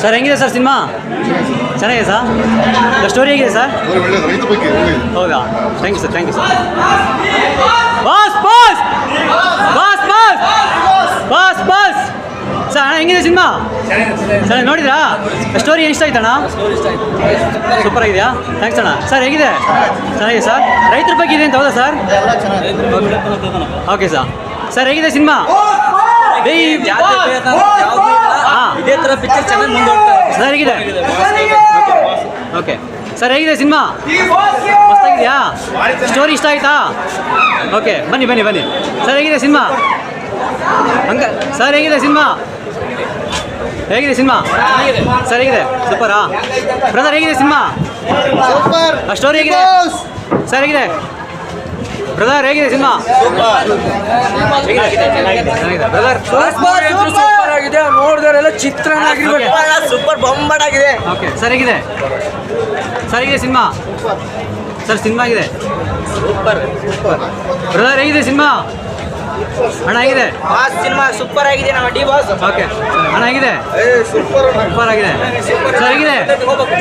Sir ಹೆಂಗಿದೆ sir cinema? ಚೆನ್ನಾಗಿದೆ sir? Story ಹೇಗಿದೆ ಸರ್? ಹೌದಾ? Thank you sir thank you sir boss boss! Boss boss! Boss boss! Sir ಅಣ್ಣ ಹೆಂಗಿದೆ cinema? Sir ನೋಡಿದ್ರಾ? ಸ್ಟೋರಿ ಇಷ್ಟ ಆಯ್ತಣ್ಣ? ಸೂಪರ್ ಆಗಿದೆಯಾ? ಥ್ಯಾಂಕ್ಸ್ ಅಣ್ಣ. ಸರ್ ಹೇಗಿದೆ? ಚೆನ್ನಾಗಿದೆ ಸರ್? ರೈತರ ಬಗ್ಗೆ ಇದೆ ಅಂತ ಹೌದಾ ಸರ್? ಓಕೆ ಸರ್ ಸರ್ ಹೇಗಿದೆ ಸಿನಿಮಾ? ತರ ಪಿಕ್ಚರ್ ಚೆನ್ನಾಗಿ ಮುಂದುವರ್ತಾ ಸರಿಗಿದೆ ಹೇಗಿದೆ? ಓಕೆ ಸರ್ ಹೇಗಿದೆ? ಸಿನಿಮಾ? ಮಸ್ತಾಗಿದೆಯಾ ಸ್ಟೋರಿ ಇಷ್ಟ ಆಯ್ತಾ? ಓಕೆ ಬನ್ನಿ ಬನ್ನಿ ಬನ್ನಿ. ಸರ್ ಹೇಗಿದೆ ಸಿನಿಮಾ? ಹಂಗ ಸರ್ ಹೇಗಿದೆ ಸಿನಿಮಾ? ಹೇಗಿದೆ ಸಿನಿಮಾ? ಸರ್ ಹೇಗಿದೆ? ಸೂಪರಾ ಬ್ರದರ್ ಹೇಗಿದೆ ಸಿನಿಮಾ? ಸೂಪರ್ ಆ ಸ್ಟೋರಿ ಹೇಗಿದೆ? ಸರ್ ಹೇಗಿದೆ? ಬ್ರದರ್ ಹೇಗಿದೆ ಸಿನಿಮಾ? ಚೆನ್ನಾಗಿದೆ ಬ್ರದರ್ ಸೂಪರ್ ಆಗಿದೆ ನೋಡಿದವರೆಲ್ಲ ಚಿತ್ರಣ ಆಗಿರ್ಬೇಕು ಸೂಪರ್ ಬೊಂಬಾಟ್ ಆಗಿದೆ. ಓಕೆ ಸರಿಗಿದೆ. ಸಿನಿಮಾ? ಸರ್ ಹೇಗಿದೆ ಸಿನಿಮಾ ಸರ್ ಸಿನಿಮಾ ಆಗಿದೆ ಬ್ರದರ್ ಹೇಗಿದೆ ಸಿನಿಮಾ? ಹೇಗಿದೆ ಬಾಸ್ ಸಿನಿಮಾ ಸೂಪರ್ ಆಗಿದೆ ನಮ್ಮ ಡಿ ಬಾಸ್. ಓಕೆ. ಹೇಗಿದೆ ಸೂಪರ್ ಸೂಪರ್ ಆಗಿದೆ. ಸರಿಗಿದೆ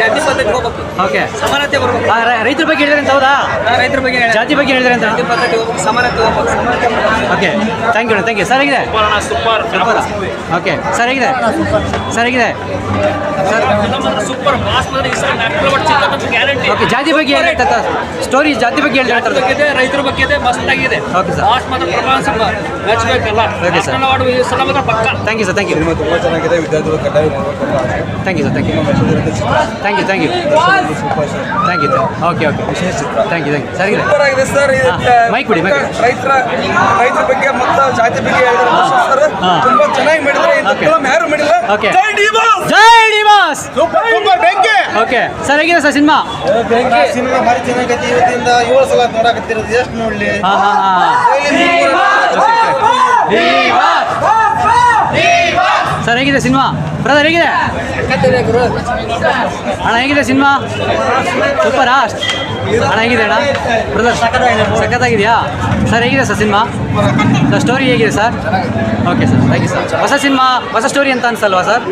ಜಾತಿ ಪದ್ಧತಿ ಹೋಗ್ಬೇಕು ಓಕೆ. ಸಮಾನತೆ ಬರ್ಬೇಕು. ರೈ- ರೈತರ ಬಗ್ಗೆ ಹೇಳಿದ್ರೆ ಅಂತ ಹೌದಾ? ರೈತರ ಬಗ್ಗೆ. ಜಾತಿ ಬಗ್ಗೆ ಹೇಳಿದ್ರೆ ಅಂತ? ಜಾತಿ ಪದ್ಧತಿ ಹೋಗ್ಬೇಕು ಸಮಾನತೆ ಹೋಗ್ಬೇಕು ಸಮಾನತೆ ಬರ್ಬೇಕು. Okay. Thank you thank you ಸರಿಗಿದೆ super super okay. ಸರಿಗಿದೆ ಸರಿಗಿದೆ ಸರ್ ಸೂಪರ್ ಬಾಸ್ ಓಕೆ ಜಾತಿ ಬಗ್ಗೆ ಸ್ಟೋರಿ ಜಾತಿ ಬಗ್ಗೆ ಹೇಳಿದ್ರೆ ರೈತರ ಬಗ್ಗೆ ಇದೆ ಮಸ್ತ್ ಆಗಿದೆ Okay, sir. ಬಾಸ್ ಮಾತ್ರ ಪ್ರಮಾಣ ಮೆಚ್ಚಬೇಕಲ್ಲ ಅವಾರ್ಡ್ ಈ ಸಲ ಮಾತ್ರ ಪಕ್ಕ. Thank you sir thank you cinema ತುಂಬ ಚೆನ್ನಾಗಿದೆ ವಿದ್ಯಾರ್ಥಿಗಳು ಕಡ್ಡಾಯ ನೋಡಬೇಕು ಅಂತ ಆಸೆ. Thank you sir thank you thank you thank you super sir thank you okay okay ವಿಶೇಷ ಥ್ಯಾಂಕ್ ಯು ಥ್ಯಾಂಕ್ ಯು ಸರಿ ಸೂಪರ್ ಆಗಿದೆ ಸರ್ ಮೈಕ್ ಬಿಡಿ, ಬಿಡಿ. ರೈತರ ರೈತರ ಬಗ್ಗೆ ಮತ್ತು ಜಾತಿ ಬಗ್ಗೆ ಹೇಳಿದ್ರು ಸರ್ ತುಂಬ ಚೆನ್ನಾಗಿ ಮಾಡಿದ್ರೆ ಇಂಥ ಯಾರು ಮಾಡಿಲ್ಲ? ಓಕೆ ಜೈ ಡಿಮಾಸ್! ಜೈ ಡಿವಾಸ್ ಸೂಪರ್ ಸೂಪರ್ ಬೆಂಕಿ! ಓಕೆ ಸರ್ ಹೇಗಿದೆ ಸರ್ ಸಿನಿಮಾ? ಸಿನಿಮಾ ಭಾರಿ ಚೆನ್ನಾಗೈತಿ. ಇವತ್ತಿಂದ ಏಳು ಸಲ ನೋಡಕತ್ತಿರೋದು. ಎಷ್ಟು ನೋಡ್ಲಿ? ಹಾಂ ಹಾಂ ಹಾಂ. ಸರ್ ಹೇಗಿದೆ ಸಿನಿಮಾ ಬ್ರದರ್, ಹೇಗಿದೆ? ಅಣ್ಣ, ಹೇಗಿದೆ ಸಿನಿಮಾ ಸೂಪರಾ? ಅಣ್ಣ, ಹೇಗಿದೆ ಅಣ್ಣ? ಬ್ರದರ್, ಸಖತ್ತಾಗಿದೆಯಾ? ಸರ್, ಹೇಗಿದೆ ಸರ್ ಸಿನಿಮಾ ಸರ್ ಸ್ಟೋರಿ ಹೇಗಿದೆ sir? Okay sir thank you sir ಹೊಸ ಸಿನಿಮಾ ಹೊಸ ಸ್ಟೋರಿ ಅಂತ ಅನ್ಸಲ್ವಾ ಸರ್?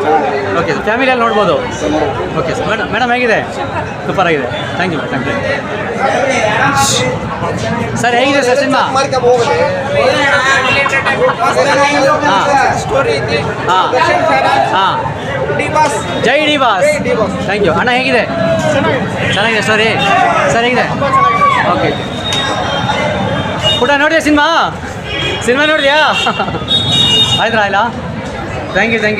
ಓಕೆ ಸರ್ ಫ್ಯಾಮಿಲಿಯಲ್ಲಿ ನೋಡ್ಬೋದು. ಓಕೆ ಸರ್ ಮೇಡಮ್ ಮೇಡಮ್ ಹೇಗಿದೆ? ಸೂಪರ್ ಆಗಿದೆ. Thank you thank you sir ಹೇಗಿದೆ ಸರ್ ಸಿನಿಮಾ? ಹಾಂ. ಹಾಂ. ಹಾಂ. ಜೈ ಡಿ ಬಾಸ್. ಥ್ಯಾಂಕ್ ಯು ಅಣ್ಣ ಹೇಗಿದೆ? ಚೆನ್ನಾಗಿದೆ ಸ್ಟೋರಿ ಸರ್ ಹೇಗಿದೆ? ಓಕೆ ಪುಟ ನೋಡಿದೆ ಸಿನಿಮಾ? ಸಿನಿಮಾ ನೋಡಿದ್ಯಾ? ಆಯ್ತಾ ಇಲ್ಲ? Thank you thank you